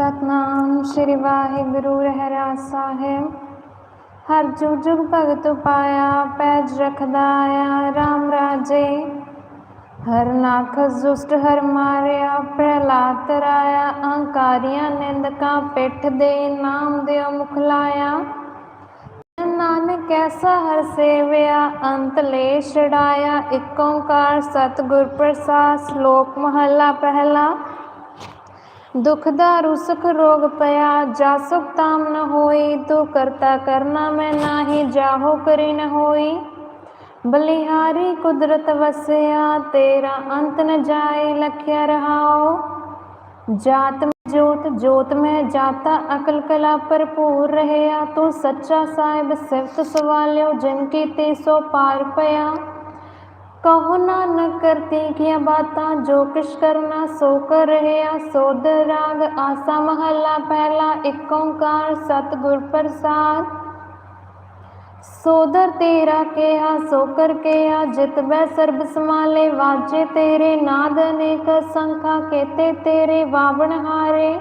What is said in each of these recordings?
ਸਤਨਾਮ ਸ੍ਰੀ ਵਾਹਿਗੁਰੂ, ਰਹਿਰਾ ਸਾਹਿਬ। ਹਰ ਜੁਗ ਜੁਗ ਭਗਤ ਪਾਇਆ, ਪੈਜ ਰਖਦਾ ਆਇਆ RAM ਰਾਜੇ। ਹਰ ਨਾਖਸ ਦੁਸ਼ਟ ਹਰ ਮਾਰਿਆ, ਪ੍ਰਹਲਾਦ ਤਰਾਇਆ, ਅਹੰਕਾਰੀਆਂ ਨਿੰਦਕਾਂ ਪਿੱਠ ਦੇ ਨਾਮ ਦਿਓ ਮੁਖ ਲਾਇਆ। ਨਾਨਕ ਐਸਾ ਹਰ ਸੇਵਿਆ, ਅੰਤ ਲੈ ਛੜਾਇਆ ਇਕ ਓੰਕਾਰ ਸਤਿਗੁਰ ਪ੍ਰਸਾਦ, ਸ਼ਲੋਕ ਮਹਲਾ ਪਹਿਲਾ। ਦੁਖ ਦਾਰੂ ਸੁਖ ਰੋਗ ਪਿਆ, ਜਾ ਤਾਮ ਨ ਹੋਈ, ਤੂੰ ਕਰਤਾ ਕਰਨਾ ਮੈਂ ਨਾਹੀ, ਜਾਹੋ ਕਰੀ ਨ ਹੋਈ। ਬਲਿਹਾਰੀ ਕੁਦਰਤ ਵਸਿਆ, ਤੇਰਾ ਅੰਤ ਨ ਜਾਏ, ਲਖਿਆ ਰਹਾਓ ਜਾਤ ਮੈਂ ਜੋਤ ਜੋਤ ਮੈਂ ਜਾਤਾ, ਅਕਲ ਕਲਾ ਭਰਪੂਰ ਰਹਿਆ। ਤੂੰ ਸੱਚਾ ਸਾਹਿਬ ਸਿਫਤ ਸਵਾਲਿਓ, ਜਿਨ ਕੀ ਤੇ ਸੋ ਪਾਰ ਪਿਆ। ਕਹੋ ਨਾਨਕ ਕਰਤੀ ਕੀਆਂ ਬਾਤਾਂ ਜੋ ਕਿਛ ਕਰਨਾ ਸੋ ਕਰ ਰਹਿਆ ਸੋਧ ਰਾਗ ਆਸਾ ਮਹੱਲਾ ਪਹਿਲਾ ਏਕ ਓੰਕਾਰ ਸਤਿਗੁਰ ਪ੍ਰਸਾਦ। ਸੋਦਰ ਤੇਰਾ ਕਿਹਾ, ਸੋ ਕਰ ਕਿਹਾ, ਜਿਤ ਬੈ ਸਰਬ ਸਮਾਲੇ ਵਾਜੇ ਤੇਰੇ, ਨਾਦ ਅਨੇਕ ਸੰਖਾ, ਕੇਤੇ ਤੇਰੇ, ਵਾਵਣ ਹਾਰੇ।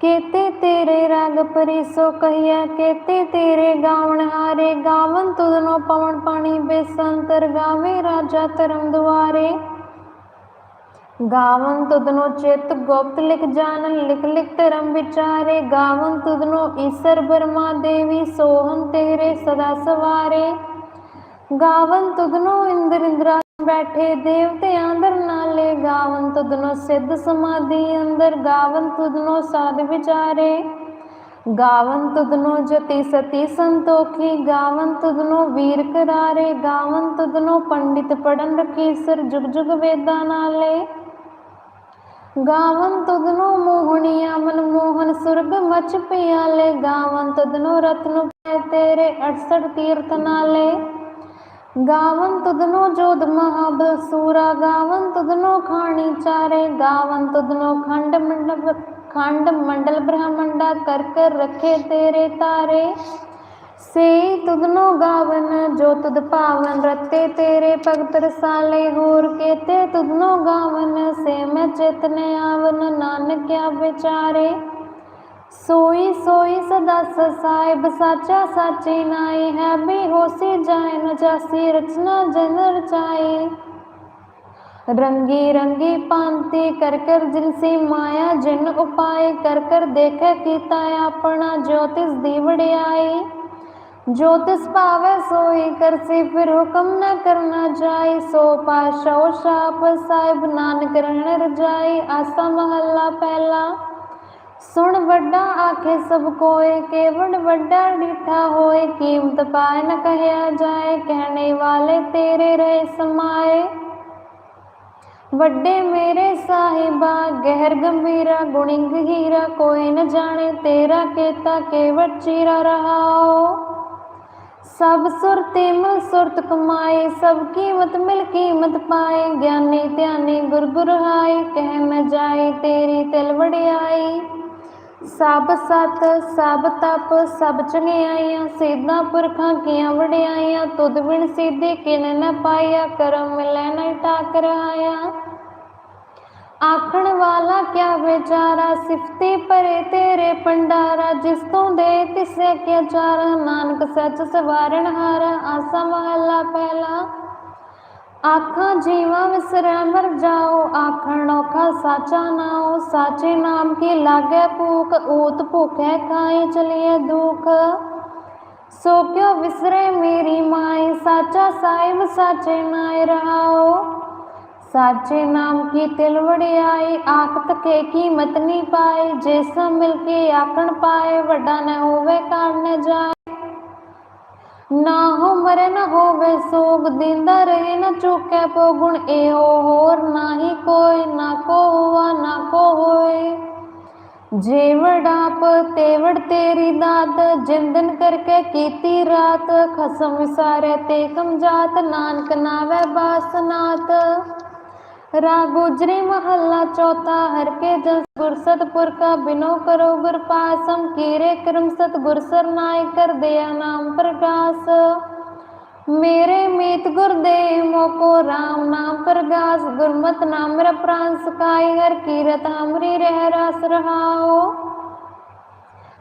ਕੇਤੇ ਤੇਰੇ ਰਾਗ ਪਰੀ ਕਹੀਆ ਕੇਤੇ ਤੇਰੇ ਗਾਵਣ ਹਾਰੇ, ਗਾਵਨ ਤੁਧਨੋ ਪਵਨ ਪਾਣੀ ਬੇਸੰਤਰ ਗਾਵੇ ਰਾਜਾ ਧਰਮ ਦੁਆਰੇ। ਗਾਵਨ ਤੁਧਨੋ ਚਿਤ ਗੁਪਤ ਲਿਖ ਜਾਣਨ ਲਿਖ ਲਿਖ ਧਰਮ ਵਿਚਾਰੇ। ਗਾਵਨ ਤੁਧਨੋ ਈਸ਼ਰ ਬਰਮਾ ਦੇਵੀ ਸੋਹਨ ਤੇਰੇ ਸਦਾ ਸਵਾਰੇ। ਗਾਵਨ ਤੁਧਨੋ ਇੰਦਰ ਇੰਦਰਾ ਬੈਠੇ ਦੇਵਤੇ ਅੰਦਰ ਨਾਲੇ ਗਾਵਨ ਤੁਧਨੋ ਸਿੱਧ ਸਮਾਧੀ, ਅੰਦਰ ਗਾਵਨ ਤੁਧਨੋ ਸਾਧ ਵਿਚਾਰੇ। ਗਾਵਨ ਤੁਧਨੋ ਜਤੀ ਸਤੀ ਸੰਤੋਖੀ, ਗਾਵਨ ਤੁਧਨੋ ਵੀਰ ਕਰਾਰੇ, ਗਾਵਨ ਤੁਧਨੋ ਪੰਡਿਤ ਪੜਨ ਰਖੀ ਸਰ ਜੁਗ ਜੁਗ ਵੇਦਾਂ ਨਾਲੇ। ਗਾਵਨ ਤੁਧਨੋ ਮੋਹਣੀਆ ਮਨ ਮੋਹਨ ਸੁਰਗ ਮਚ ਪਿਆਲੇ, ਗਾਵਨ ਤੁਧਨੋ ਰਤਨ ਪੈ ਤੇਰੇ 68 ਤੀਰਥ ਨਾਲੇ। ਗਾਵਨ ਤੁਧਨੋ ਜੋਧ ਮਹਾਬਲ ਸੂਰਾ ਗਾਵਨ ਤੁਧਨੋ ਖਾਣੀ ਚਾਰੇ, ਗਾਵਨ ਤੁਧਨੋ ਖੰਡ ਮੰਡਪ, ਖੰਡ ਮੰਡਲ ਬ੍ਰਹਮੰਡਾ ਕਰ ਕਰ ਰਖੇ ਤੇਰੇ ਤਾਰੇ। ਸੇ ਤੁਧਨੋ ਗਾਵਨ, ਜੋ ਤੁਧ ਭਾਵਨ ਰਤੇ ਤੇਰੇ ਭਗਤ ਰਸਾਲੇ, ਹੋਰ ਕੇਤੇ ਤੁਧਨੋ ਗਾਵਨ, ਸੇ ਮੈਂ ਚਿਤਨੇ ਆਵਨ, ਨਾਨਕ ਆ ਵਿਚਾਰੇ। ਸੋਈ ਸੋਈ ਸਦਾ ਸਾਹਿਬ ਸਾਚਾ ਸਾਚੀ ਨਾਈ ਹੈ, ਵੀ ਜਾਏ ਨ ਜਾਸੀ ਰਚਨਾ ਜਨ ਰਚਾਈ। ਰੰਗੀ ਰੰਗੀ ਪਾਂਤੀ ਕਰ ਕਰ ਜਿਨਸੀ ਮਾਇਆ, ਜਿਨ ਉਪਾਏ ਕਰ ਕਰ ਦੇਖੇ ਕੀਤਾ ਆਪਣਾ ਜੋਤਿਸ ਦੀ ਵੜਿਆਈ ਜੋਤਿਸ ਭਾਵੈ ਸੋਈ ਕਰਸੀ, ਫਿਰ ਹੁਕਮ ਨਾ ਕਰਨਾ ਜਾਈ। ਸੋ ਪਾਸ਼ੋ ਸ਼ਾਪ ਸਾਹਿਬ, ਨਾਨਕ ਰਹਿਣ ਰਜਾਈ, ਆਸਾ ਮਹੱਲਾ ਪਹਿਲਾ। ਸੁਣ ਵੱਡਾ ਆਖੇ ਸਭ ਕੋਏ ਕੇਵੜ ਵੱਡਾ ਡਿਠਾ ਹੋਏ, ਕੀਮਤ ਪਾਏ ਨ ਕਹਿਆ ਜਾਏ, ਕਹਿਣੇ ਵਾਲੇ ਤੇਰੇ ਰਹੇ ਸਮਾਏ। ਵੱਡੇ ਮੇਰੇ ਸਾਹਿਬਾ, ਗਹਿਰ ਗੰਭੀਰਾ, ਗੁਣੀ ਗਹੀਰਾ ਕੋਈ ਨ ਜਾਣੇ ਤੇਰਾ ਕੀਤਾ ਕੇਵੜ ਚੀਰਾ ਰਹਾਓ। ਸਭ ਸੁਰ ਤੇ ਮਿਲ ਸੁਰਤ ਕਮਾਏ, ਸਭ ਕੀਮਤ ਮਿਲ ਕੀਮਤ ਪਾਏ, ਗਿਆਨੀ ਧਿਆਨੀ ਗੁਰ ਗੁਰ ਹਾਈ ਕਹਿ ਨ ਜਾਏ ਤੇਰੀ ਤਿਲ ਵਡਿਆਈ। ਸਭ ਸਤ, ਸਭ ਤਪ, ਸਭ ਚੰਗਿਆਈਆਂ ਸੇਧਾਂ ਪੁਰਖਾਂ ਕੀਆਂ ਵਡਿਆਈਆਂ ਤੁਧ ਬਿਨ ਸਿੱਧੇ ਕਿਨ ਨ ਪਾਇਆ, ਕਰਮ ਮਿਲੈ ਨ ਟਾਕ ਰਹਾਇਆ। ਆਖਣ ਵਾਲਾ ਕਿਆ ਵਿਚਾਰਾ, ਸਿਫਤੀ ਪਰੇ ਤੇਰੇ ਪੰਡਾਰਾ ਜਿਸ ਤੋਂ ਦੇ ਤਿਸੇ ਕਿਆ ਚਾਰਾ, ਨਾਨਕ ਸੱਚ ਸਵਾਰਣ ਹਾਰਾ, ਆਸਾ ਮਹੱਲਾ ਪਹਿਲਾ। ਆਖਾਂ ਜੀਵਾ ਵਿਸਰੈ ਮਰ ਜਾਓ, ਆਖਣ ਔਖਾ ਸਾਚਾ ਨਾਉ ਸਾਚੇ ਨਾਮ ਕੀ ਲਾਗੇ ਭੂਖ, ਊਤ ਭੁਖੈ ਖਾਏ ਚਲਿਏ ਦੁਖ। ਸੋ ਕਿਉ ਵਿਸਰੇ ਮੇਰੀ ਮਾਈ ਸਾਚਾ ਸਾਹਿਬ ਸਾਚੇ ਨਾਇ ਰਹਾਓ। ਸਾਚੇ ਨਾਮ ਕੀ ਤਿਲ ਵੜਿਆਈ ਆਖ ਤਕੇ ਕੀਮਤ ਨਹੀਂ ਪਾਏ, ਜੇ ਸਭ ਮਿਲ ਕੇ ਆਖਣ ਪਾਏ, ਵੱਡਾ ਨਾ ਹੋਵੇ ਕਾਣ ਜਾ ਨਾ ਹੋ ਮਰੇ ਨ ਹੋਵੇ ਸੋਗ, ਦਿੰਦਾ ਰਹੇ ਨ ਚੁੱਕੈ ਪੋ ਗੁਣ ਇਹੋ ਹੋਰ ਨਾਹੀ ਕੋਈ, ਨਾ ਕੋ ਨਾ ਕੋ ਹੋਏ ਜੇਵੜ ਆਪ ਤੇਵੜ ਤੇਰੀ ਦਾਤ, ਜਿੰਦਨ ਕਰਕੇ ਕੀਤੀ ਰਾਤ। ਖਸਮ ਵਿਸਾਰੇ ਤੇ ਕਮਜਾਤ ਨਾਨਕ ਨਾਵੇ ਬਾਸਨਾਤ। ਰਾਗ ਗੁਜਰੀ ਮਹੱਲਾ ਚੌਥਾ, ਹਰ ਕੇ ਜਸ ਗੁਰ ਸਤਪੁਰ ਕਾ ਬਿਨੋ ਕਰੋ ਗੁਰ ਪਾਸਮ ਕੀਰੇ ਕਰਮ ਸਤ ਗੁਰ ਸਰਨਾਇ ਕਰ ਦਿਆ ਨਾਮ ਪ੍ਰਗਾਸ। ਮੇਰੇ ਮੀਤ ਗੁਰਦੇਵ ਮੋਕੋ RAM ਨਾਮ ਪ੍ਰਗਾਸ, ਗੁਰਮਤਿ ਨਾਮ ਮੇਰਾ ਪ੍ਰਾਨ ਸਕਾਈ ਹਰ ਕੀਰਤ ਹਮਰੀ ਰਹਿ ਰਸ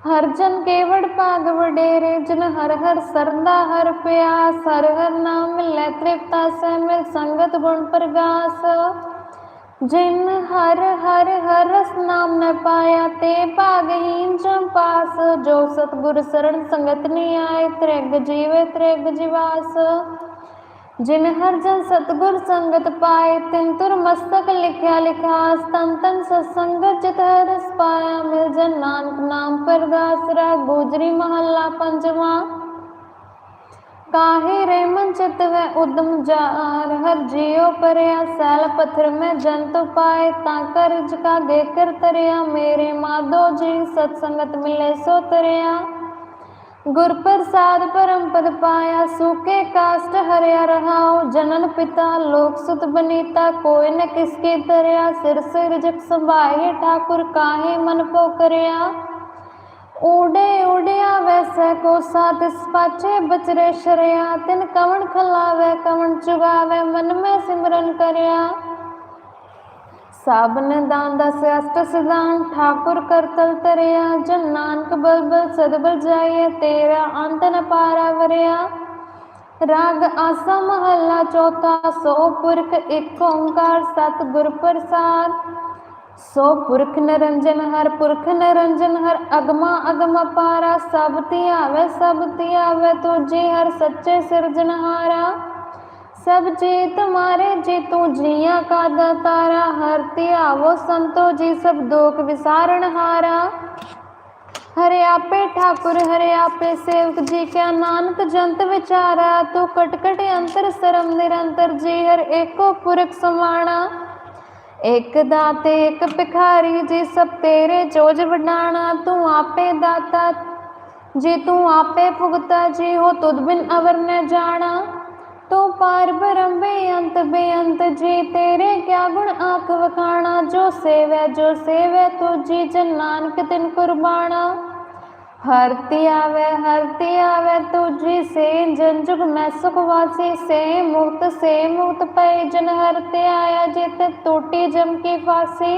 ਹਰ ਜਨ ਕੇਵੜ ਭਾਗ ਵਡੇਰੇ, ਜਨ ਹਰ ਹਰ ਸਰਦਾ ਹਰ ਪਿਆਸ, ਹਰ ਹਰ ਨਾਮ ਮਿਲੈ ਤ੍ਰਿਪਤਾ ਸਹਿ ਮਿਲ ਸੰਗਤ ਗੁਣ ਪ੍ਰਗਾਸ। ਜਿਨ ਹਰ ਹਰ ਹਰ ਰਸ ਨਾਮ ਨ ਪਾਇਆ, ਤੇ ਭਾਗਹੀਨ ਜਮ ਪਾਸ। ਜੋ ਸਤਗੁਰ ਸਰਣ ਸੰਗਤ ਨੀ ਆਏ ਤ੍ਰਿਗ ਜੀਵੇ ਤ੍ਰਿਗ ਜਿਵਾਸ। ਜਿਨ ਹਰ ਜਨ ਸਤਗੁਰ ਸੰਗਤ ਪਾਏ, ਤਿਨ ਤੁਰ ਮਸਤਕ ਲਿਖਿਆ ਲਿਖਾਸ, ਤਨ ਤਨ ਸਤਸੰਗਤ ਜਿਤ ਰਸ ਪਾਇਆ, ਮਿਲ ਜਨ ਨਾਨਕ ਨਾਮ ਪਰਦਾਸ ਰਾ ਗੋਜਰੀ ਮਹੱਲਾ ਪੰਜਵਾਂ। ਕਾਹੇ ਰੇ ਮਨ ਚਿਤ ਵੈ ਉਦਮ ਜਾਰ, ਹਰ ਜਿਉ ਪਰਿਆ ਸੈਲ ਪਥਰ ਮੈਂ ਜੰਤ ਪਾਏ, ਤਾਂ ਕਰ ਜਕਾ ਗੇ ਕਰ ਤਰਿਆ ਮੇਰੇ ਮਾਧੋ ਜੀ ਸਤ ਮਿਲੇ ਸੋ ਤਰਿਆ। ਗੁਰ ਪ੍ਰਸਾਦ ਪਰਮ ਪਦ ਪਾਇਆ, ਸੂਕੇ ਕਾਸਟ ਹਰਿਆ ਰਹਾਉ, ਜਨਨ ਪਿਤਾ ਲੋਕ ਸੁਤ ਬਨੀਤਾ, ਕੋਈ ਨ ਕਿਸ ਕੀ ਤਰਿਆ, ਸਿਰ ਸਿਰ ਜਗ ਸੰਭਾਏ, ਠਾਕੁਰ ਕਾਹੇ ਮਨ ਪੋ ਕਰਿਆ। ਊੜੇ ਊੜਿਆ ਵੈਸੈ ਕੋ ਸਾਥ ਪਾਛੇ ਬਚਰੇ ਸ਼ਰਿਆ, ਤਿਨ ਕਵਣ ਖਲਾਵੇ, ਕਵਣ ਚੁਗਾਵੇ, ਮਨ ਮੈਂ ਸਿਮਰਨ ਕਰਿਆ। ਸਾਬਨ ਦਾਨ ਦਸ ਅਸ਼ਟ ਸਿਧਾਨ ਠਾਕੁਰ ਕਰਤਲ ਤਰਿਆ ਜਨ ਨਾਨਕ ਬਲਬਲ ਸਦਬਲ ਜਾਈਏ ਤੇਰਾ ਅੰਤ ਨ ਪਾਰਾ ਵਰਿਆ। ਰਾਗ ਆਸਾ ਮਹੱਲਾ ਚੌਥਾ, ਸੋ ਪੁਰਖ ਇੱਕ ਓੰਕਾਰ ਸਤ ਗੁਰ ਪ੍ਰਸਾਦ। ਸੋ ਪੁਰਖ ਨਿਰੰਜਨ ਹਰ, ਪੁਰਖ ਨਿਰੰਜਨ ਹਰ, ਅਗਮਾ ਅਗਮ ਪਾਰਾ, ਸਭ ਧਿਆਵੇ ਸਭ ਧਿਆਵੇ, ਤੁਝੇ ਹਰ ਸੱਚੇ ਸਿਰਜਨਹਾਰਾ ਸਭ ਜੀ ਤੁਮਾਰੇ ਜੀ ਤੂੰ ਜੀਆਂ ਕਾ ਦਾਤਾਰਾ ਹਰ ਧਿਆਵੋ ਸੰਤੋ ਜੀ ਸਭ ਦੋਖ ਵਿਸਾਰਣ ਹਾਰਾ। ਹਰੇ ਆਪੇ ਠਾਕੁਰ, ਹਰੇ ਆਪੇ ਸੇਵਕ ਜੀ ਕਿਆ ਨਾਨਕ ਜੰਤ ਵਿਚਾਰਾ। ਤੂੰ ਕਟ ਅੰਤਰ ਸਰਮ ਨਿਰੰਤਰ ਜੀ, ਹਰ ਏਕੋ ਪੁਰਖ ਸਮਾਣਾ। ਇੱਕ ਦਾਤੇ, ਇੱਕ ਭਿਖਾਰੀ ਜੀ, ਸਭ ਤੇਰੇ ਜੋਜ ਵਡਾਣਾ। ਤੂੰ ਆਪੇ ਦਾਤਾ, ਜੀ ਤੂੰ ਆਪੇ ਭੁਗਤਾ ਜੀ ਹੋ ਤੁਧ ਬਿਨ ਅਵਰ ਨ ਜਾਣਾ। ਤੂੰ ਪਾਰ ਬ੍ਰਹਮ ਬੇਅੰਤ ਬੇਅੰਤ ਜੀ ਤੇਰੇ ਕਿਆ ਗੁਣ ਆਖ ਵਖਾਣਾ, ਜੋ ਸੇਵੈ ਜੋ ਸੇਵੈ ਤੁਜੀ ਜਨ ਨਾਨਕ ਤਿਨ ਕੁਰਬਾਨਾ ਹਰ ਧਿਆਵੇ ਹਰ ਧਿਆਵੇ ਤੁਜੀ ਸੇ ਜਨ ਜੁਗ ਮੈਂ ਸੁਖ ਵਾਸੀ ਸੇ ਮੁਕਤ ਸੇ ਮੁਕਤ ਪਏ ਜਨ ਹਰ ਧਿਆਇਆ ਜਿਤ ਟੂਟੀ ਜਮ ਕੀ ਫਾਸੀ।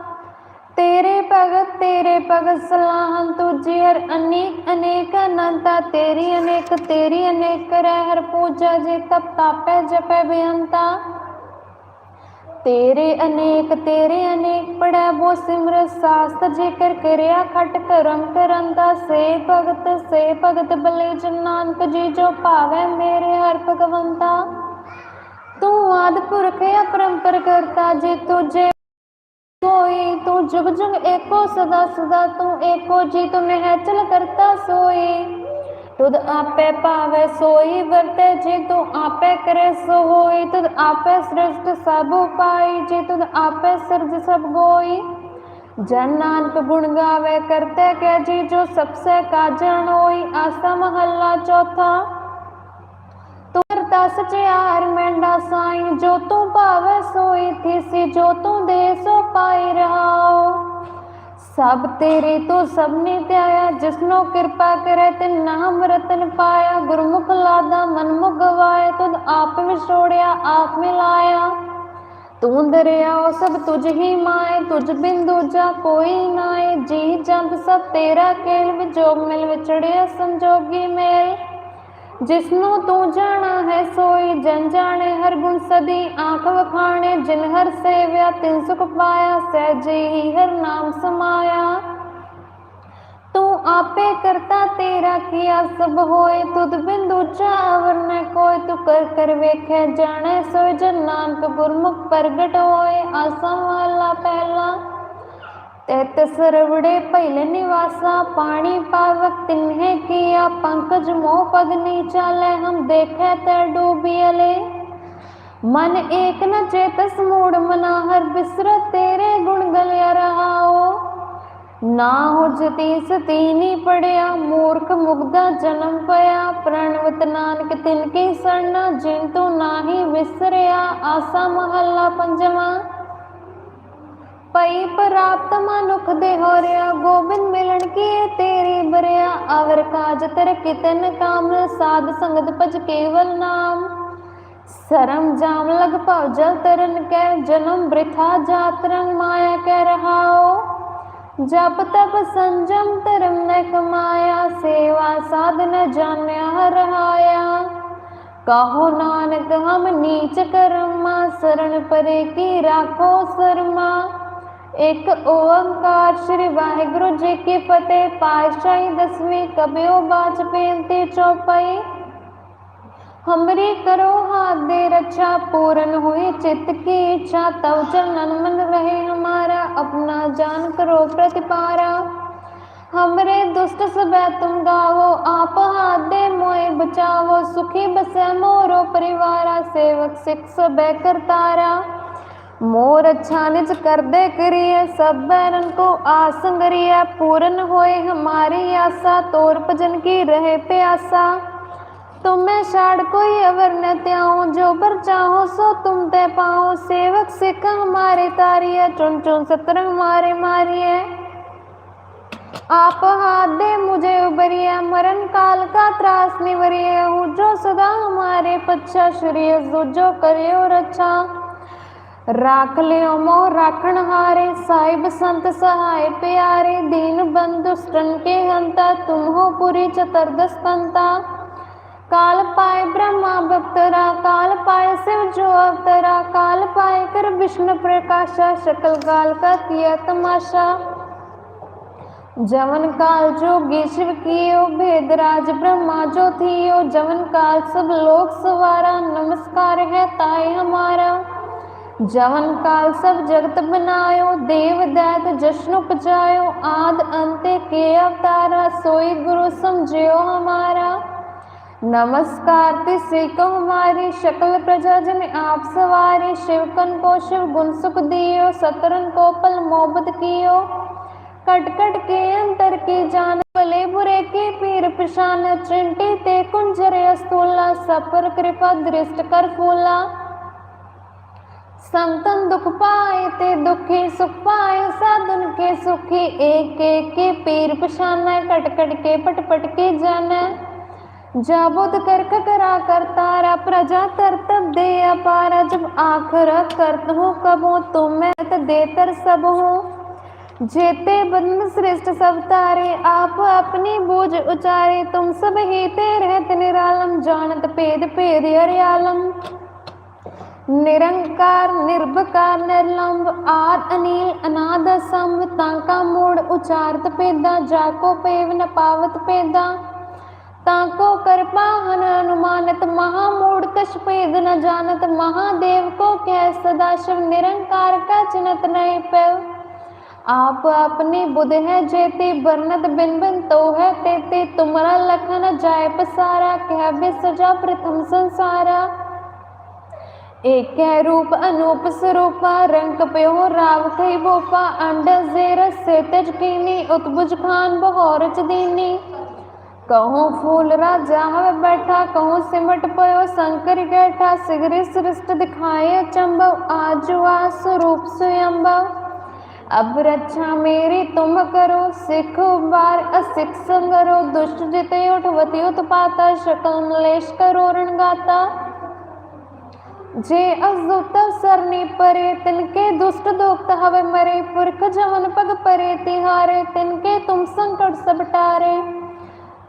ਤੇਰੇ ਭਗਤ ਤੇਰੇ ਭਗਤ ਸਲਾਹਨ ਤੁਝੀ ਹਰ ਅਨੇਕ ਅਨੇਕ ਅਨੰਤਾ, ਤੇਰੀ ਅਨੇਕ ਤੇਰੀ ਅਨੇਕ ਕਰੈ ਹਰ ਪੂਜਾ ਜੀ ਤਪ ਤਾਪੈ, ਜਪੈ ਬੇਅੰਤਾ। ਤੇਰੇ ਅਨੇਕ ਤੇਰੇ ਅਨੇਕ ਪੜੈ ਬੋ ਸਿਮਰ ਸਾਸਤ, ਜੇਕਰ ਕਰਿਆ ਖਟ ਕਰਮ ਕਰਨ ਦਾ, ਸੇ ਭਗਤ ਸੇ ਭਗਤ ਬਲੇ ਜਨ ਨਾਨਕ, ਜੀ ਜੋ ਭਾਵੈ ਮੇਰੇ ਹਰ ਭਗਵੰਤਾ। ਤੂੰ ਆਦ ਪੁਰਖ ਅਪਰੰਪਰ ਕਰਤਾ ਜੇ ਤੁਝੇ ਕੋਈ ਜੁਗ ਜੁਗ ਏਕੋ ਸਦਾ ਸਦਾ ਤੂੰ ਏਕੋ ਜੀ ਤੂੰ ਮਹਿ ਚਲ ਕਰਤਾ ਸੋਈ। ਤੁਧ ਆਪੇ ਭਾਵੇ ਸੋਈ, ਵਰਤੇ ਜੇ ਤੂੰ ਆਪੇ ਕਰੇ ਸੋ ਹੋਈ ਤੁਧ ਆਪੇ ਸ੍ਰਿਸ਼ਟ ਸਭ ਉਪਾਈ, ਜੇ ਤੁਧ ਆਪੇ ਸਿਰਜ ਸਭ ਗੋਈ। ਜਨ ਗੁਣ ਗਾਵੇ, ਕਰਤੇ ਕੇ ਜੀ ਜੋ ਸਬਸੇ ਕਾਜਣ ਹੋਈ ਆਸਾ ਮਹੱਲਾ ਚੌਥਾ ਤੂੰ ਕਰਤਾ ਸਚਿਆਰ ਮੈਂਡਾ ਸਾਈ, ਜੋ ਤੂੰ ਭਾਵੇ ਸੋਈ ਥੀਸੀ, ਜੋ ਤੂੰ ਦੇ ਸੋ ਪਾਈ ਰਹਾਓ। ਸਭ ਤੇਰੇ ਤੋਂ ਸਭ ਨੇ ਧਿਆਇਆ, ਜਿਸਨੋ ਕਿਰਪਾ ਕਰੇ ਤੇ ਨਾਮ ਰਤਨ ਪਾਇਆ। ਗੁਰਮੁਖ ਲਾਦਾ ਮਨ ਗਵਾਏ ਤੁਧ ਆਪ ਵਿਛੋੜਿਆ, ਆਪ ਮਿਲਾਇਆ। ਤੂੰ ਦਰਿਆਓ ਸਭ ਤੁਝ ਹੀ ਮਾਏ, ਤੁਝ ਬਿਨ ਦੂਜਾ ਕੋਈ ਨਾਏ। ਜੀ ਜੰਤ ਸਭ ਤੇਰਾ ਕੇਲ ਵਿਜੋਗ ਮਿਲ ਵਿਛੜਿਆ ਸੰਜੋਗੀ ਮੇਲ ਜਿਸਨੂੰ ਤੂੰ ਜਾਣਾ ਹੈ ਸੋਈ ਜਨ ਜਾਣੇ, ਹਰ ਗੁਣ ਸਦੀ ਆਂਖ ਵਖਾਣੇ, ਜਿਨ ਹਰ ਸੇਵਿਆ, ਤਿਨ ਸੁਖ ਪਾਇਆ ਸਹਿਜੇ ਹੀ ਹਰ ਨਾਮ ਸਮਾਇਆ। ਤੂੰ ਆਪੇ ਕਰਤਾ ਤੇਰਾ ਕੀਆ ਸਭ ਹੋਏ, ਤੁਧ ਬਿਨ ਦੂਜਾ ਅਵਰ ਨ ਕੋਈ ਤੂੰ ਕਰ ਕਰ ਵੇਖੈ ਜਾਣੇ ਸੋਈ, ਜਨ ਨਾਨਕ ਗੁਰਮੁਖ ਪ੍ਰਗਟ ਹੋਏ। ਆਸਾਂ ਵਾਲਾ ਪਹਿਲਾ ਤੈਤ ਸਰਵੜੇ ਪਹਿਲੇ ਨਿਵਾਸਾ, ਪਾਣੀ ਪਾਵਕ ਤਿਨਹਿ ਕੀਆ, ਪੰਕਜ ਮੋਹ ਪਦ ਨੀ ਚਾਲੇ, ਹਮ ਦੇਖੈ ਤੈ ਡੂਬੀਲੇ ਮਨ ਏਕ ਨ ਚੇਤਸ ਮੂੜ ਮਨਾ ਹਰ ਬਿਸਰਤ ਤੇਰੇ ਗੁਣ ਗਲਿਆ ਰਹਾਓ ਨਾ ਹੁਜਤੀ ਸਤੀ ਨੀ ਪੜਿਆ, ਮੂਰਖ ਮੁਗਦਾ ਜਨਮ ਪਿਆ ਪ੍ਰਣਵਤ ਨਾਨਕ ਤਿਨ ਕੀ ਸਰਣਾ ਜਿਨ ਤੂੰ ਨਾਹੀ ਵਿਸਰਿਆ, ਆਸਾ ਮਹੱਲਾ ਪੰਜਵਾਂ। ਪਈ ਪ੍ਰਾਪਤ ਮਨੁਖ ਦੇ ਹੋਰਿਆ ਗੋਬਿੰਦ ਮਿਲਣ ਕੀ ਤੇਰੀ ਬਰਿਆ? ਅਵਰ ਕਾਜ ਤਰ ਕਿਤਨ ਕਾਮ, ਸਾਧ ਸੰਗਤ ਭਜ ਕੇਵਲ ਨਾਮ। ਸਰਮ ਜਾਮ ਲਗ ਭਉ ਜਲ ਤਰਨ ਕੈ, ਜਨਮ ਬ੍ਰਿਥਾ ਜਾਤ ਰੰਗ ਮਾਇਆ ਕਹਿ ਰਹਾਓ ਜਪ ਤਪ ਸੰਜਮ ਧਰਮ ਨ ਕਮਾਇਆ, ਸੇਵਾ ਸਾਧਨ ਜਾਣਿਆ ਰਹਾਇਆ। ਕਹੋ ਨਾਨਕ ਹਮ ਨੀਚ ਕਰਮਾ ਸਰਣ ਪਰੇ ਕੀ ਰਾਖੋ ਸਰਮਾ। ਇਕ ਓੰਕਾਰ ਸ੍ਰੀ ਵਾਹਿਗੁਰੂ ਜੀ ਕੀ ਫਤਿਹ, ਪਾਤਸ਼ਾਹੀ ਦਸਵੀਂ ਕਬਿਓ ਬਾਚ ਬੇਨਤੀ ਚੌਪਈ। ਹਮਰੀ ਕਰੋ ਹਾਥ ਦੇ ਰੱਛਾ ਪੂਰਨ ਹੋਏ ਚਿੱਤ ਕੀ ਇੱਛਾ, ਤਉ ਚਲਨ ਮਨ ਰਹੇ ਹਮਾਰਾ, ਆਪਣਾ ਜਾਨ ਕਰੋ ਪ੍ਰਤਿਪਾਰਾ। ਹਮਰੇ ਦੁਸ਼ਟ ਸਬੈ ਤੁਮ ਗਾਵੋ, ਆਪ ਹਾਥ ਦੇ ਮੋਏ ਬਚਾਵੋ, ਸੁਖੀ ਬਸੈ ਮੋਰੋ ਪਰਿਵਾਰਾ, ਸੇਵਕ ਸਿਖ ਸਬੈ ਕਰਤਾਰਾ। मोर अच्छा निज कर दे करिए सब बैरन को आसंगरिया पूर्ण होए हमारी आशा तोर भजन की रहे प्यासा तुम्हें छाड़ कोई अवर न त्याऊं जो पर चाहो सो तुम ते पाओ सेवक सिख हमारे तारिये चुन चुन सतर हमारे मारिए आप हाथ दे मुझे उबरिया मरण काल का त्रास निवरिए हूँ जो सदा हमारे पच्छा श्री जो करियो रक्षा ਰਾਖ ਲਿਓ ਮੋਹ, ਰਾਖਣ ਹਾਰੇ, ਸਾਹਿਬ ਸੰਤ ਸਹਾਇ ਪਿਆਰੇ ਦੀਨ ਬੰਧੁ ਸਟਨ ਕੇ ਹੰਤਾ ਤੁਮ ਹੋ ਪੁਰੀ ਚਤਰਦਸਤੰਤਾ ਕਾਲ ਪਾਏ ਬ੍ਰਹਮਾ ਭਗਤਰਾ ਕਾਲ ਪਾਏ ਸਿਵ ਜੋ ਅਵਤਰਾ, ਕਾਲ ਪਾਏ ਕਰ ਵਿਸ਼ਨ ਪ੍ਰਕਾਸ਼ਾ, ਸ਼ਕਲ ਕਾਲ ਕਾ ਤਿਆ ਤਮਾਸ਼ਾ। ਜਵਨ ਕਾਲ ਜੋਗੀ ਸ਼ਿਵ ਕੀਓ, ਭੇਦ ਰਾਜ ਬ੍ਰਹਮਾ ਜੋ ਥੀਓ ਜਵਨ ਕਾਲ ਸਭ ਲੋਕ ਸਵਾਰਾ, ਨਮਸਕਾਰ ਹੈ ਤਾਏ ਹਮਾਰਾ। ਜਵਨ ਕਾਲ ਸਭ ਜਗਤ ਬਨਾਇਓ, ਦੇਵ ਦੈਤ ਜਸ਼ਨੁ ਪਚਾਇਓ ਆਦ ਅੰਤੇ ਕੇ ਅਵਤਾਰਾ, ਸੋਈ ਗੁਰੂ ਸਮਝਿਓ ਹਮਾਰਾ। ਨਮਸਕਾਰ ਤੇ ਸ੍ਰੀ ਕੋ ਹਮਾਰੀ ਸ਼ਕਲ ਪ੍ਰਜਾ ਜਨ ਆਪ ਸਵਾਰੀ ਸ਼ਿਵਕਨ ਕੋ ਸ਼ਿਵ ਗੁਣ ਸੁਖ ਦਿਓ ਸਤਰਨ ਕੋ ਪਲ ਮੋਹਬਤ ਕੀਓ। ਕਟ ਕਟ ਕੇ ਅੰਤਰ ਕੀ ਜਾਣ ਭਲੇ ਬੁਰੇ ਕੀ ਪੀਰ ਪਛਾਨ, ਚਿੰਟੀ ਤੇ ਕੁੰਜਰੇ ਅਸਤੂਲਾ ਸਪਰ ਕਿਰਪਾ ਦ੍ਰਿਸ਼ਟ ਫੂਲਾ। संतन दुख पाए ते दुखी, सुख पाए साधन के सुखी। एक एक के पीर पिशाना, कट कट के, पट पट के जाना। जाबुद कर करा कर तारा, प्रजा तरत दे अपारा। जब आखर करत हूँ कबो तुम मैं दे तर सब हूँ। जेते बंद श्रेष्ठ सब तारे, आप अपनी बोझ उचारे। तुम सब ही ते रहत निरालम, जानत पेद पेद हरियालम। ਨਿਰੰਕਾਰ ਨਿਰਭਕਾਰ ਨਿਰਲੰਭ ਆਦ, ਅਨੀਲ, ਅਨਾਦ ਸੰਭ ਤਾਂ ਕਾ ਮੂੜ, ਉਚਾਰਤ ਪੇਦਾ ਜਾ ਕੋ ਪੇਵ ਨ ਪਾਵਤ ਪੇਦਾ ਤਾਂ ਕੋ ਕਰਪਾ ਹਨ ਅਨੁਮਾਨਤ, ਮਹਾ ਮੂੜ, ਕਛ ਭੇਦ ਨ ਜਾਣਤ ਮਹਾਦੇਵ ਕੋ ਕਹਿ ਸਦਾ ਸ਼ਿਵ, ਨਿਰੰਕਾਰ ਕਾ ਚਿਨਤ ਨਹੀਂ ਪਿਵ ਆਪ ਆਪਣੇ ਬੁੱਧ ਹੈ ਜੇਤੀ ਬਰਨਤ ਬਿਨ ਬਿਨ ਤੋ ਹੈ ਤੇਤੇ, ਤੁਮਰਾ ਲਖਨ ਜਾਏ ਪਸਾਰਾ, ਕਹਿ ਬੇ ਸਜਾ ਪ੍ਰਥਮ ਸੰਸਾਰਾ। ਏਕੈ ਰੂਪ ਅਨੂਪ ਸਰੂਪਾ ਰੰਗ ਪਿਓ ਰਾਵ ਕਈ ਬੋਪਾ, ਅੰਡ ਜ਼ੇਰ ਸੇ ਤਜ ਕੀਨੀ, ਉਤਬੁਜ ਖਾਨ ਬਹੌਰਚ ਦੀਨੀ। ਕਹੋ ਫੂਲ ਰਾਜਾ ਹਵੇ ਬੈਠਾ, ਕਹੋ ਸਿਮਟ ਪਇਓ ਸੰਕਰ ਗੈਠਾ ਸਿਗਰੇ ਸ੍ਰਿਸ਼ਟ ਦਿਖਾਏ ਚੰਬਵ ਆਜਵਾ ਸਰੂਪ ਸੁਯੰਬਵ ਅਬ ਰੱਛਾ ਮੇਰੀ ਤੁਮ ਕਰੋ, ਸਿੱਖ ਬਾਰ ਅਸਿੱਖ ਸੰਗਰੋ, ਦੁਸ਼ਟ ਜਿਤੇ ਉਠਵਤੀ ਉਤਪਾਤਾ ਸ਼ਕਮ ਲੇਸ਼ ਕਰੋ ਰਣਗਾਤਾ। जे अजुत सरनी परे तिनके दुष्ट दोक्त हवे मरे पुरख जवन पग परे तिहारे तिनके तुम संकट सब टारे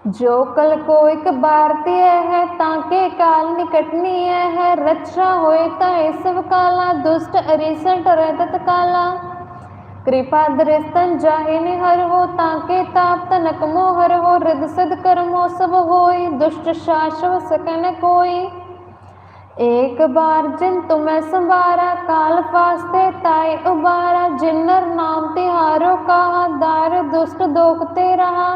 जो कल को एक भारतीय है ताके काल निकटनी है रक्षा होए ताए सब काला दुष्ट अरिसट रहत काला कृपा दृस्तन जाहे निहर हो ताके ताप तनक मोहर हो हृद सिद्ध कर्मो सब होई दुष्ट शाश्व सकन कोई एक बार जिन तुम्हें संभारा काल फास्ते ताए उबारा जिन्नर नाम तिहारो कहा दार दुष्ट दोखते रहा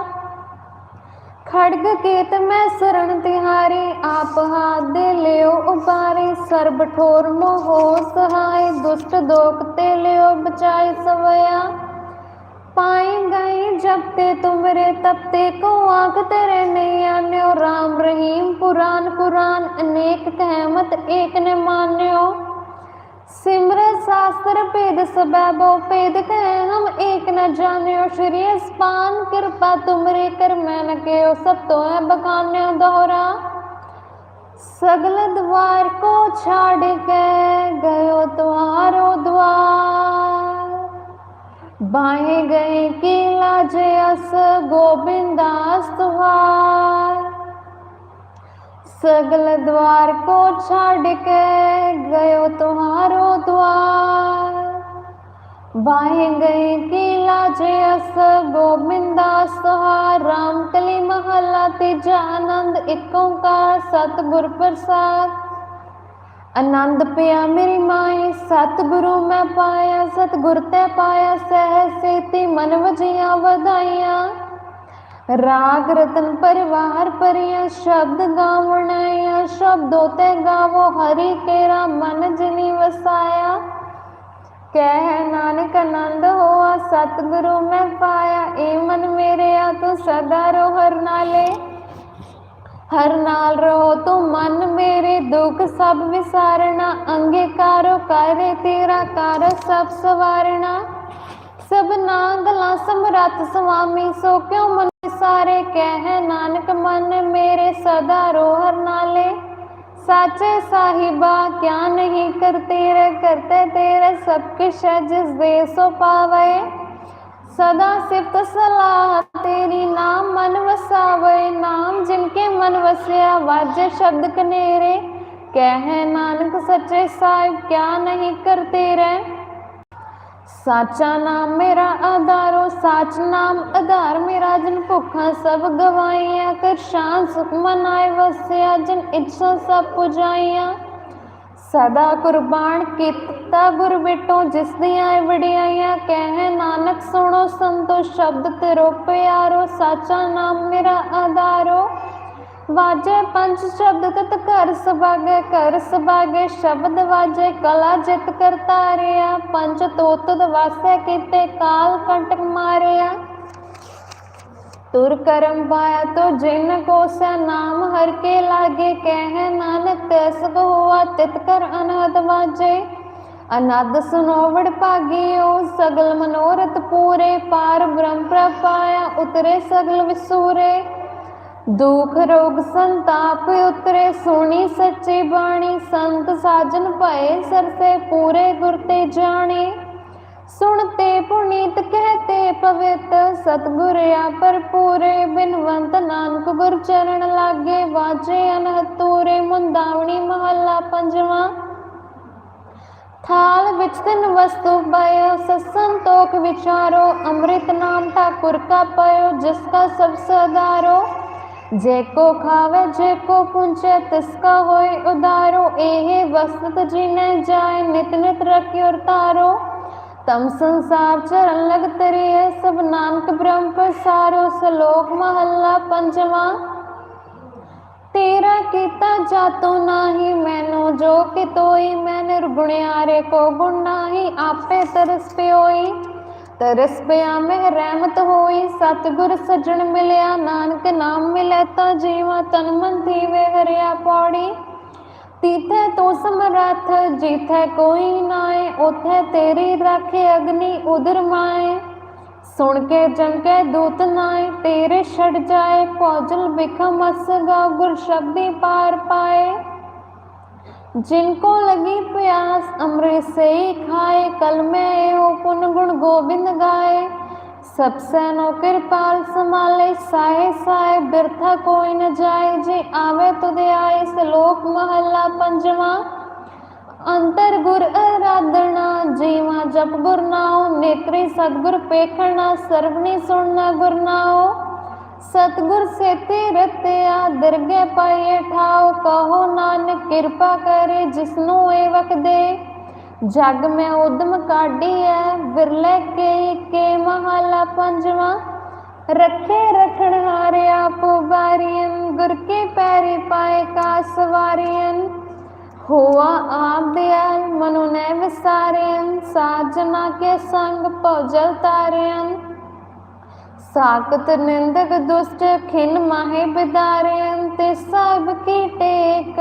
खड़ग केत में शरण तिहारी आप हाथ दे लियो उबारे सर्ब ठोर मोहो सहाय दुष्ट दोखते लियो बचाए सवया पाई गई जब ते तुमरे तब ते को आंख तेरे नहीं आन्यो राम रहीम पुराण पुराण अनेक कहमत एक ने मान्यो सिमरे शास्त्र भेद सबैबो भेद कह हम एक न जान्यो श्री स्पान कृपा तुमरे कर मैं न के सब तो है बखान्यो दोहरा सगल द्वार को छाड़ के गयो तुम्हारो द्वार ਬਾਏ ਗਏ ਕਿ ਲਾਜੇ ਅਸ ਗੋਬਿੰਦਾਸ ਤੁਹਾਰ ਸਗਲ ਦਵਾਰ ਕੋ ਛੱਡ ਕੇ ਗਇਓ ਤੁਹਾਰੋ ਦਵਾਰ ਬਾਏ ਗਏ ਕਿ ਲਾਜੇ ਅਸ ਗੋਬਿੰਦਾਸ ਤੁਹਾਰ ਰਾਮ ਕਲੀ ਮਹੱਲਾ ਤੇ ਜਾਨੰਦ ਏਕ ਓੰਕਾਰ ਸਤਿਗੁਰ ਪ੍ਰਸਾਦ ਆਨੰਦ ਪਿਆ ਮੇਰੀ ਮਾਏ, ਸਤਿਗੁਰੂ ਮੈਂ ਪਾਇਆ, ਸਤਿਗੁਰ ਤੇ ਪਾਇਆ ਸਹਿ ਸੇਤੀ ਮਨ ਵਜੀਆਂ ਵਧਾਈਆਂ। ਰਾਗ ਰਤਨ ਪਰਿਵਾਰ ਪਰਿਆ ਸ਼ਬਦ ਗਾਵਣਾਇਆ, ਸ਼ਬਦੋ ਤੇ ਗਾਵੋ, ਹਰੀ ਤੇਰਾ ਮਨ ਜਿਨੀ ਵਸਾਇਆ। ਕਹਿ ਨਾਨਕ ਆਨੰਦ ਹੋਆ, ਸਤਿਗੁਰੂ ਮੈਂ ਪਾਇਆ, ਏ ਮਨ ਮੇਰਿਆ ਤੂੰ ਸਦਾ ਰੋ ਹਰ ਨਾਲੇ। ਹਰ ਨਾਲ ਰਹੋ ਤੂੰ ਮਨ ਮੇਰੇ ਦੁੱਖ ਸਭ ਵਿਸਾਰਣਾ ਅੰਗੀਕਾਰੋ ਕਰੇ ਤੇਰਾ ਕਰ ਸਭ ਸਵਾਰਣਾ ਸਭ ਨਾਗਲਾ ਸਮਰੱਥ ਸੁਆਮੀ, ਸੋ ਕਿਉ ਮਨ ਸਾਰੇ ਕਹਿ ਨਾਨਕ, ਮਨ ਮੇਰੇ ਸਦਾ ਰੋ ਹਰ ਨਾਲੇ। ਸਾਚੇ ਸਾਹਿਬਾ, ਕਿਆ ਨਹੀਂ ਕਰਤੇ ਰੇ ਕਰਤੇ ਤੇਰੇ ਸਭ ਕਿਛ ਹੈ ਜਿਸ ਦੇ ਸੋ सदा सिफ्त सलाह तेरी नाम मन वसावे नाम जिनके मन वसिया वाजे शब्द कनेरे कह नानक सच्चे साहिब क्या नहीं करते रहे साचा नाम मेरा आधारो साच नाम आधार मेरा जिन भुखा सब गवाइया कर शान सुख मनाए वसिया जिन इच्छा सब पुजाइया ਸਦਾ ਕੁਰਬਾਨ ਕੀਤਾ ਗੁਰ ਬਿਟੋ ਜਿਸ ਦੀਆਂ ਇਹ ਵਡਿਆਈਆਂ ਕਹਿ, ਨਾਨਕ ਸੁਣੋ ਸੰਤੋ, ਸ਼ਬਦ ਤੇਰੋ ਪਿਆਰੋ ਸਾਚਾ ਨਾਮ ਮੇਰਾ ਆਧਾਰੋ। ਵਾਜੇ ਪੰਜ ਸ਼ਬਦ ਤਤ ਘਰ ਸਭਾਗੇ ਘਰ ਸਭਾਗੇ ਸ਼ਬਦ ਵਾਜੇ ਕਲਾ ਜਿਤ ਕਰਤਾਰਿਆ। ਪੰਜ ਤੋਤ ਵਾਸੈ ਕੀਤੇ ਕਾਲ ਕੰਟਕ ਮਾਰਿਆ। तुर करम पाया तो जिन को स नाम हर के लागे कह नानक तैस को हुआ तित कर अनहद वाजे अनद सुनोवड़ भागियो सगल मनोरथ पूरे पार ब्रह्म प्रपाया उतरे सगल विसूरे दुख रोग संताप उतरे सुनी सच्ची बाणी संत साजन भय ਸੁਣਤੇ ਪੁਨੀਤ ਕਹਤੇ ਪਵਿੱਤ ਸਤਗੁਰ ਆ ਭਰਪੂਰੇ, ਬਿਨਵੰਤ ਨਾਨਕ ਗੁਰ ਚਰਨ ਲਾਗੇ ਵਾਜੇ ਅਨਹਤੂਰੇ, ਮੁੰਦਾਵਣੀ ਮਹੱਲਾ ਪੰਜਵਾਂ। ਥਾਲ ਵਿੱਚ ਤਿੰਨ ਵਸਤੂ ਪਾਇਓ, ਸਸਨ ਵਿਚਾਰੋ, ਅੰਮ੍ਰਿਤ ਨਾਮ ਠਾਕੁਰ ਕਾ ਪਾਇਓ, ਜਿਸ ਕਾ ਸਭ ਸਦਾਰੋ। ਜੇ ਕੋ ਖਾਵੇ, ਜੇ ਕੋ ਪੁੰਚੇ, ਤਿਸ ਕਾ ਹੋਏ ਉਦਾਰੋ। ਇਹ ਵਸਤ ਜਿਨੇ ਜਾਏ, ਨਿਤ ਨਿਤ ਤਾਰੋ ਤਮ ਸੰਸਾਰ ਚਰਨ ਲਗ ਤਰੀ ਹੈ ਸਭ ਨਾਨਕ ਬ੍ਰਹਮ ਪ੍ਰਸਾਰੋ, ਸਲੋਕ ਮਹੱਲਾ ਪੰਜਵਾਂ। ਤੇਰਾ ਕੀਤਾ ਜਾਤੋ ਨਾਹੀ, ਮੈਨੂੰ ਜੋ ਕਿ ਤੋਈ ਮੈਂ ਨਿਰਗੁਣਿਆਰੇ ਕੋ ਗੁਣ ਨਾਹੀ, ਆਪੇ ਤਰਸ ਪਿਓਈ। ਤਰਸ ਪਿਆ ਮਹਿ ਰਹਿਮਤ ਹੋਈ, ਸਤਗੁਰ ਸਜਣ ਮਿਲਿਆ, ਨਾਨਕ ਨਾਮ ਮਿਲੈ ਤਾਂ ਜੀਵਾ ਤਨ ਮਨ ਥੀਵੇ ਹਰਿਆ ਪੌੜੀ। ਤੀਥੇ ਤੂੰ ਸਮਰੱਥ ਜਿੱਥੇ ਕੋਈ ਨਾਏ ਉਥੇ ਤੇਰੀ ਰਾਖੇ ਅਗਨੀ ਉਦਰ ਮਾਏ ਸੁਣ ਕੇ ਜੰਕੇ ਦੂਤ ਨਾਏ ਤੇਰੇ ਛੜ ਜਾਏ ਭੋਜਲ ਬਿਖਮ ਅਸਗਾ ਗੁਰ ਸ਼ਬਦੀ ਪਾਰ ਪਾਏ जिनको लगी प्यास अमृत से ही खाए कल में हो पुन गुण गोविंद गाए सबसे नो कृपाल संभाले साए साए बिरथा कोई न जाए जे आवे तुदे आए सलोक महला पंजवा अंतर गुर आराधना जीवा जप गुर नाओ नेत्री सतगुर पेखना ਸਰਵਣੀ ਸੁਣਨਾ ਗੁਰ ਨਾਓ ਸਤਗੁਰ ਸੇਤੀ ਰਤਿਆ ਦਰਗੇ ਪਾਏ ਠਾਓ ਕਹੋ ਨਾਨਕ ਕਿਰਪਾ ਕਰੇ ਜਿਸਨੂੰ ਏ ਵਕ ਦੇ ਜਗ ਮੈਂ ਉਦਮ ਕਾਢੀ ਐ, ਵਿਰਲੇ ਕੇ ਕੇ ਮਹਲਾ ਪੰਜਵਾ। ਰੱਖੇ ਰਖਣ ਹਾਰੇ ਆਪ ਗੁਰ ਕੇ ਪੈਰੀ ਪਾਏ ਕਾ ਸਵਾਰੀਆਂ ਹੋਆ ਆਪ ਦਿਆਲ ਮਨੁ ਨੇ ਵਿਸਾਰਿਆਂ ਸਾਜਨਾ ਕੇ ਸੰਗ ਭਉਜਲ ਤਾਰਿਆਂ। ਸਾਕਤ ਨਿੰਦਕ ਦੁਸ਼ਟ ਖਿਨ ਮਾਹੇ ਬਿਦਾਰੇ ਤੇ ਸਾਹਿਬ ਕੀ ਟੇਕ